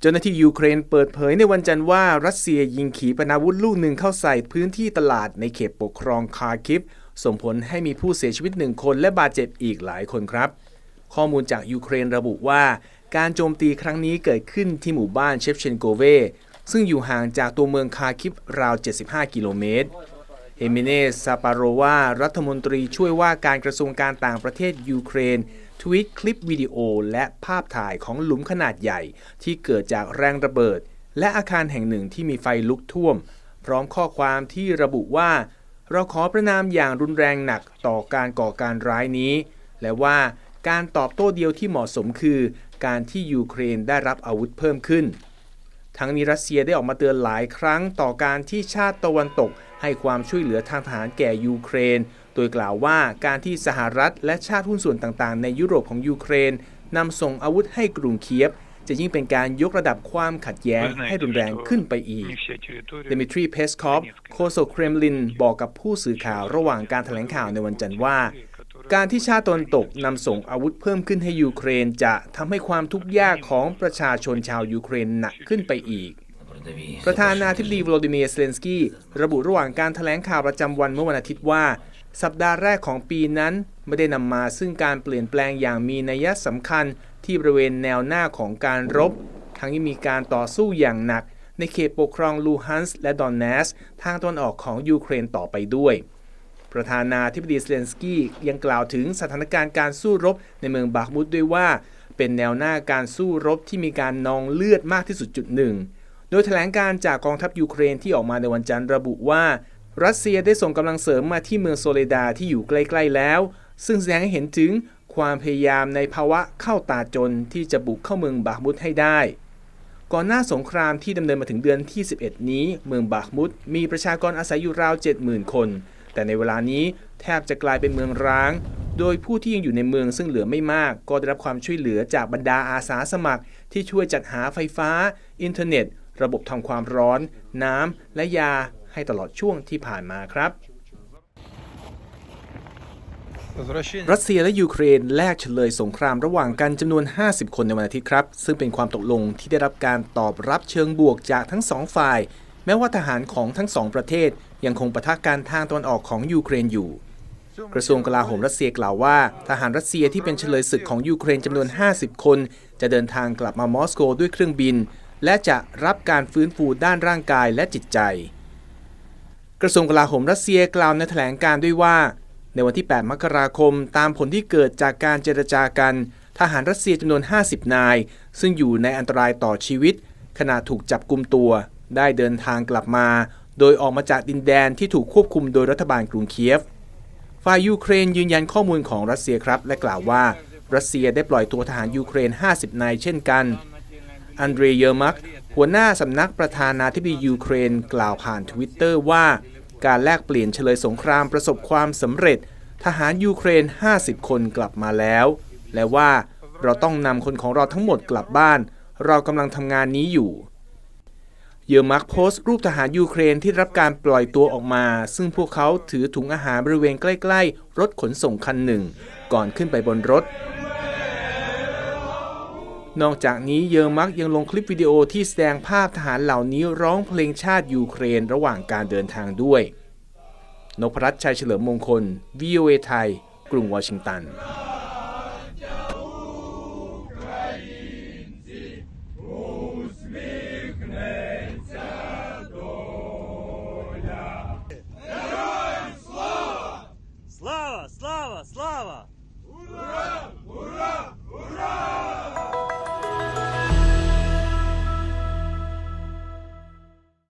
เจ้าหน้าที่ยูเครนเปิดเผยในวันจันทร์ว่ารัสเซียยิงขีปนาวุธลูกหนึ่งเข้าใส่พื้นที่ตลาดในเขตปกครองคาคิฟ ส่งผลให้มีผู้เสียชีวิตหนึ่งคนและบาดเจ็บอีกหลายคนครับ ข้อมูลจากยูเครนระบุว่า การโจมตีครั้งนี้เกิดขึ้นที่หมู่บ้านเชฟเชนโกเวซึ่งอยู่ห่างจากตัวเมืองคาคิฟราว 75 กิโลเมตร เฮมิเนสซาปาโรวา รัฐมนตรีช่วยว่าการกระทรวงการต่างประเทศยูเครน ทวีตคลิปวิดีโอและภาพถ่ายของหลุมขนาดใหญ่ ที่เกิดจากแรงระเบิด และอาคารแห่งหนึ่งที่มีไฟลุกท่วม พร้อมข้อความที่ระบุว่า เราขอประนามอย่างรุนแรงหนักต่อการก่อการร้ายนี้ และว่าการตอบโต้เดียวที่เหมาะสมคือ การที่ยูเครนได้รับอาวุธเพิ่มขึ้น ทั้งนี้รัสเซียได้ออกมาเตือนหลายครั้งต่อการที่ชาติตะวันตก ให้ความช่วยเหลือทางทหารแก่ยูเครน โดยกล่าวว่าการที่สหรัฐและชาติหุ้นส่วนต่างๆ ในยุโรปของยูเครนนำส่งอาวุธให้กรุงเคียฟ จะยิ่งเป็นการยกระดับความขัดแย้งให้รุนแรงขึ้นไปอีก เดมิทรี เพสคอฟโฆษกเครมลิน บอกกับผู้สื่อข่าวระหว่างการแถลงข่าวในวันจันทร์ว่า การที่ชาติตะวันตกนำส่งอาวุธเพิ่มขึ้นให้ยูเครน จะทำให้ความทุกข์ยากของประชาชนชาวยูเครนหนักขึ้นไปอีก ประธานาธิบดีวโลดิเมียร์เซเลนสกี้ระบุระหว่างการแถลงข่าวประจำวันเมื่อวันอาทิตย์ว่า สัปดาห์แรกของปีนั้น ไม่ได้นำมาซึ่งการเปลี่ยนแปลงอย่างมีนัยสำคัญที่บริเวณแนวหน้าของการรบ ทั้งที่มีการต่อสู้อย่างหนัก ในเขตปกครองลูฮันส์และดอนเนส ทางตะวันออกของยูเครนต่อไปด้วย ประธานาธิบดีเซเลนสกี้ยังกล่าวถึงสถานการณ์การสู้รบในเมืองบาคมุดด้วยว่า เป็นแนวหน้าการสู้รบที่มีการนองเลือดมากที่สุดจุดหนึ่ง โดยแถลงการจากกองทัพยูเครนที่ออกมาในวันจันทร์ระบุว่า รัสเซียได้ส่งกำลังเสริมมาที่เมืองโซเลดาที่อยู่ใกล้ ๆ แล้ว ซึ่งแสดงให้เห็นถึงความพยายามในภาวะเข้าตาจนที่จะบุกเข้าเมืองบาคมุดให้ได้ ก่อนหน้าสงครามที่ดำเนินมาถึงเดือนที่ 11 นี้ เมืองบาคมุดมีประชากรอาศัยอยู่ราว 70,000 คน แต่ในเวลานี้แทบจะกลายเป็นเมืองร้าง โดยผู้ที่ยังอยู่ในเมืองซึ่งเหลือไม่มาก ก็ได้รับความช่วยเหลือจากบรรดาอาสาสมัคร ที่ช่วยจัดหาไฟฟ้า อินเทอร์เน็ต ระบบทำความร้อน น้ำและยาให้ตลอดช่วงที่ผ่านมาครับรัสเซียและยูเครนแลกเฉลยสงครามระหว่างกันจำนวน 50 คนในวันอาทิตย์ครับ ซึ่งเป็นความตกลงที่ได้รับการตอบรับเชิงบวกจากทั้งสองฝ่าย แม้ว่าทหารของทั้งสองประเทศ ยังคงปะทะกันทางตะวันออกของยูเครนอยู่ กระทรวงกลาโหมรัสเซียกล่าวว่า ทหารรัสเซียที่เป็นเฉลยศึกของยูเครนจำนวน 50 คน จะเดินทางกลับมามอสโกด้วยเครื่องบิน และจะรับการฟื้นฟูด้านร่างกายและจิตใจ กระทรวงกลาโหมรัสเซียกล่าวในแถลงการด้วยว่า ในวันที่ 8 มกราคม ตามผลที่เกิดจากการเจรจากัน ทหารรัสเซียจำนวน 50 นาย ซึ่งอยู่ในอันตรายต่อชีวิต ขณะถูกจับกุมตัว ได้เดินทางกลับมา โดยออกมาจากดินแดนที่ถูกควบคุมโดยรัฐบาลกรุงเคียฟฝ่ายยูเครนยืนยันข้อมูลของรัสเซียครับ และกล่าวว่า รัสเซียได้ปล่อยตัวทหารยูเครน 50 นายเช่นกัน อันเดรเยอร์มักหัวหน้าสำนักประธานาธิบดียูเครน กล่าวผ่านทวิตเตอร์ว่า การแลกเปลี่ยนเฉลยสงครามประสบความสำเร็จ ทหารยูเครน 50 คนกลับมาแล้ว และว่าเราต้องนำคนของเราทั้งหมดกลับบ้าน เรากำลังทำงานนี้อยู่ เยอร์มักโพสต์รูปทหารยูเครนที่รับการปล่อยตัวออกมา ซึ่งพวกเขาถือถุงอาหารบริเวณใกล้ ๆ รถขนส่งคันหนึ่ง ก่อนขึ้นไปบนรถ นอกจากนี้เยอร์มักยังลงคลิปวิดีโอที่แสดงภาพทหารเหล่านี้ร้องเพลงชาติยูเครนระหว่างการเดินทางด้วย นพรัตน์ชัยเฉลิมมงคล VOA ไทย กรุงวอชิงตัน